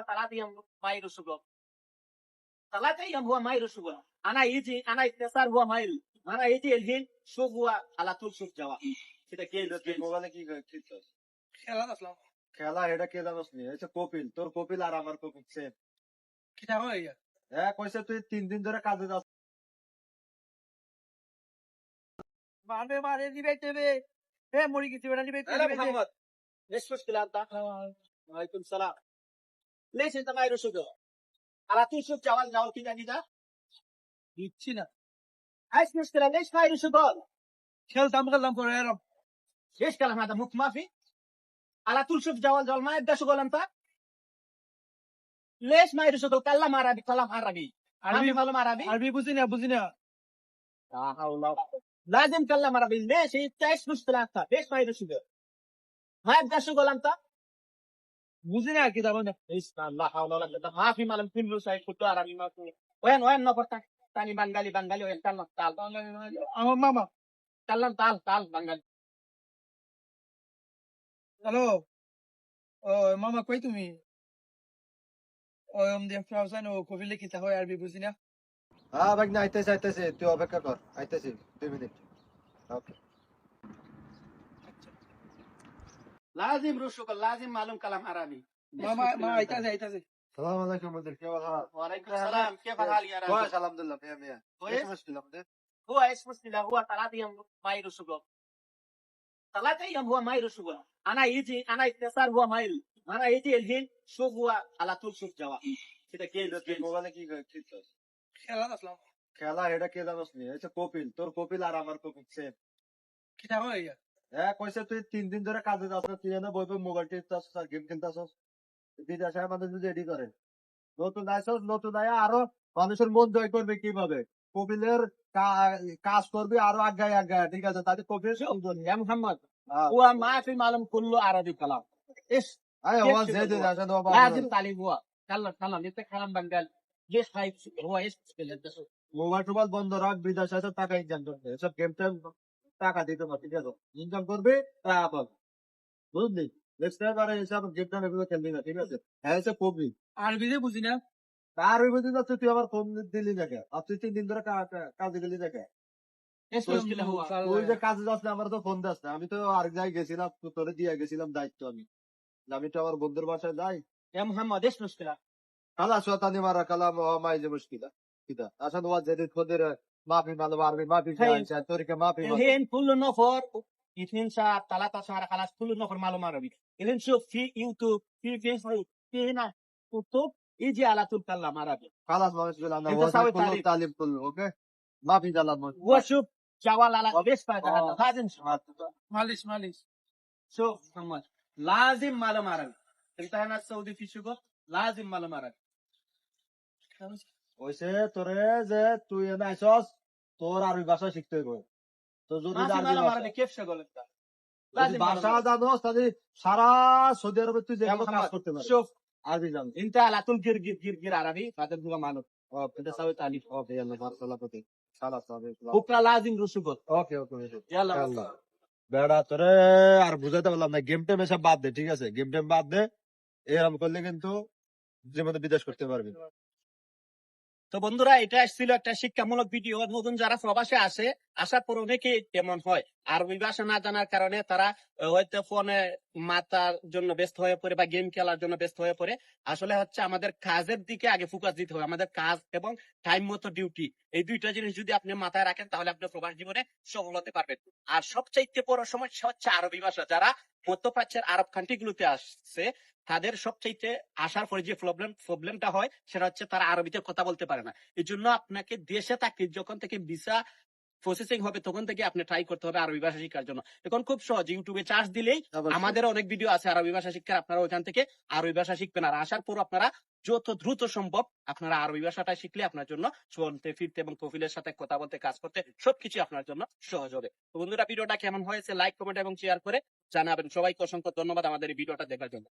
huwa talatiyam mailu sugo talatiyam huwa mailu sugo ana yiji ana istisar huwa mailu ana yiji alhin shuf huwa ala tul shuf jawa সেটা কে মোবাইলে কি খেলা আসলাম খেলা এটা খেলা আসলি এটা কপিল তোর কপিল আর আমার কপিল সেম কি থাকো হ্যাঁ কইছে তুই তিন দিন ধরে কাজে যাস মারবে মারে দিবে দেবে হ্যাঁ মরি গেছি বেটা দিবে নিষ্পষ্ট কিলা আলাইকুম সালাম Listen to my Rusugo. Alatu Suk Jawal Jawal Kinanida. Ichina. Ask Mr. Alesh my Rusugo. Shell Tamgalam for Aram. Yes, Kalamada Muk Mafi. Alatu Suk Jawal Jawal Maya Dasugolamta. Lesh my Rusugo Kalam Arabi Kalam Arabi. Arabi Kalam Arabi. Arabi Buzina Buzina. Ah, how love. لازم كلام عربي ليش انت ايش مشكلتك ليش ما يدرسوا ما يدرسوا قلمتك বুঝি না কি দাবো ইসমাল্লাহ হাওলা ওয়া কুওয়াতা মাফি মালাম কুল্লু সাই কুতু আরামি মাফি। One নপর তাক তানি বাঙালি বাঙালি one, তাল তাল। আমার মামা। তাল তাল তাল, বাঙালি। হ্যালো? ও, মামা কই তুমি? ওম দিয়ে ফ্রাউজান ও কবি লিখিতা হয় আরবি, বুঝি না? হ্যাঁ ভাগ না আইতেছে আইতেছে তুই অপেক্ষা কর। আইতেছি দুই মিনিট। ওকে। لازم رسل لازم معلوم كلام عربي মামা মা আইতাছে আইতাছে সালাম আলাইকুম মদের কে বল হাল وعليكم السلام كيف الحال يا راجل؟ كويس الحمد لله مية مية كويس؟ ايش مشكلة مدير؟ هو ايش مشكلة هو ثلاثة ايام ما يرسقه ثلاثة ايام هو ما يرسقه انا يجي انا اتصال هو ما يل انا يجي الحين شوف هو على طول شوف جواب كده كده তুই كده মোবাইলে কি করে ঠিক আছে? খেলা আসলাম খেলা এটা কে জানোস নি এই যে কপিল তোর কপিল আর আমার কপিল সেম কিটা হয় ইয়া হ্যাঁ কইছে তুই তিন দিন ধরে কাজে যাস তুই এনে বই মোবাইল টিপতাস আর গেম খেলতাস দিদা সাহেব আমাদের যদি রেডি করে। নতুন আইসস নতুন আয়া আরও মানুষের মন জয় করবে কীভাবে? কপিলের কাজ করবে আরও আগায় আগায় ঠিক আছে? তাদের কপিল হ্যাঁ। মোহাম্মদ ও মাফি মালুম কুল্লু আরবি কালাম ইস আরে তালিম হুয়া কাল্লা কালাম ইতে কালাম বাঙ্গাল। যে সাইফ ইস মোবাইল টোবাইল বন্ধ রাখ বিদেশ আছে টাকা ইনকাম করতে সব গেম টাইম টাকা দিতে পারবে ঠিক আছে ইনকাম করবে টাকা পাবে বুঝলি নেক্সট টাইম আর এসব গেম টেম এগুলো খেলবি না ঠিক আছে হ্যাঁ এসে কবি আরবি দিয়ে বুঝি না তার ওই বুঝি যাচ্ছে তুই আবার ফোন দিলি না কে আর তুই তিন দিন ধরে কা- কা- কাজে গেলি না কে ايش তো- مشكلة هو তুই যে কাজে যাস না আমার তো ফোন দাস না আমি তো আরেক জায়গায় গেছিলাম তো তোরে দিয়ে গেছিলাম দায়িত্ব আমি আমি তো আমার বন্ধুর বাসায় যাই يا محمد ايش مشكلة خلاص وطني مرة كلام هو ما يجي مشكلة كده عشان وزن الخضره ما في مال ما في شيء تركيا ما في الحين كل نفر اثنين شهر ثلاثة شهر خلاص كل نفر معلومة عربي الحين شوف في يوتيوب في فيسبوك في هنا كتب يجي على طول كلام عربي خلاص ما مشكلة أنا وزن كله التعليم كله أوكي ما في دلال مشكلة وشوف جوال على بس فايدة لازم معلش معلش شوف محمد لازم معلومة عربي انت هنا السعودي في شغل لازم معلومة عربي ওইসে তোরে যে তুই এনে আইসস তোর আরবি ভাষা শিখতে হইব তো যদি ما في আরবি معلوم ভাষা- عربي كيف شغل انت যদি لازم ভাষা معلوم عربي. জানোস তাহলে সারা সৌদি আরবে তুই যে يا কোনো কাজ محمد করতে পারবি شوف আরবি জানো انت على طول جر جر جر جر عربي فهذا هو معلوم انت سوي تعليم ওকে يلا بارك الله فيك خلاص بكره لازم رسوبات ওকে ওকে يلا আল্লাহ বেড়া তোরে আর বুঝাতে পারলাম না গেম টেম এসব বাদ দে ঠিক আছে গেম টেম বাদ দে এরকম করলে কিন্তু জীবনে বিদেশ করতে পারবি তো বন্ধুরা এটা ছিল একটা শিক্ষামূলক ভিডিও। নতুন যারা প্রবাসে আসে আসার পর অনেকে তেমন হয়? আরবি ভাষা না জানার কারণে তারা হয়তো ফোনে মাতার জন্য ব্যস্ত হয়ে পড়ে বা গেম খেলার জন্য ব্যস্ত হয়ে পড়ে। আসলে হচ্ছে আমাদের কাজের দিকে আগে ফোকাস দিতে হবে। আমাদের কাজ এবং টাইম মতো ডিউটি এই দুইটা জিনিস যদি আপনি মাথায় রাখেন, তাহলে আপনি প্রবাস জীবনে সফল হতে পারবেন। আর সবচাইতে বড় সমস্যা হচ্ছে আরবি ভাষা যারা মধ্যপ্রাচ্যের আরব কান্ট্রি গুলোতে আসছে, তাদের সবচাইতে আসার পরে যে প্রবলেম প্রবলেমটা হয়, সেটা হচ্ছে তারা আরবিতে কথা বলতে পারে না। এই জন্য আপনাকে দেশে থাকতে, যখন থেকে ভিসা প্রসেসিং হবে তখন থেকে আপনি ট্রাই করতে হবে আরবি ভাষা শেখার জন্য। এখন খুব সহজ ইউটিউবে চার্জ দিলেই আমাদের অনেক ভিডিও আছে আরবি ভাষা শিক্ষার আপনারা ওখান থেকে আরবি ভাষা শিখবেন। আর আসার পর আপনারা যত দ্রুত সম্ভব আপনারা আরবি ভাষাটা শিখলে আপনার জন্য চলতে ফিরতে এবং কফিলের সাথে কথা বলতে কাজ করতে সবকিছু আপনার জন্য সহজ হবে। তো বন্ধুরা ভিডিওটা কেমন হয়েছে লাইক কমেন্ট এবং শেয়ার করে জানাবেন। সবাইকে অসংখ্য ধন্যবাদ আমাদের এই ভিডিওটা দেখার জন্য।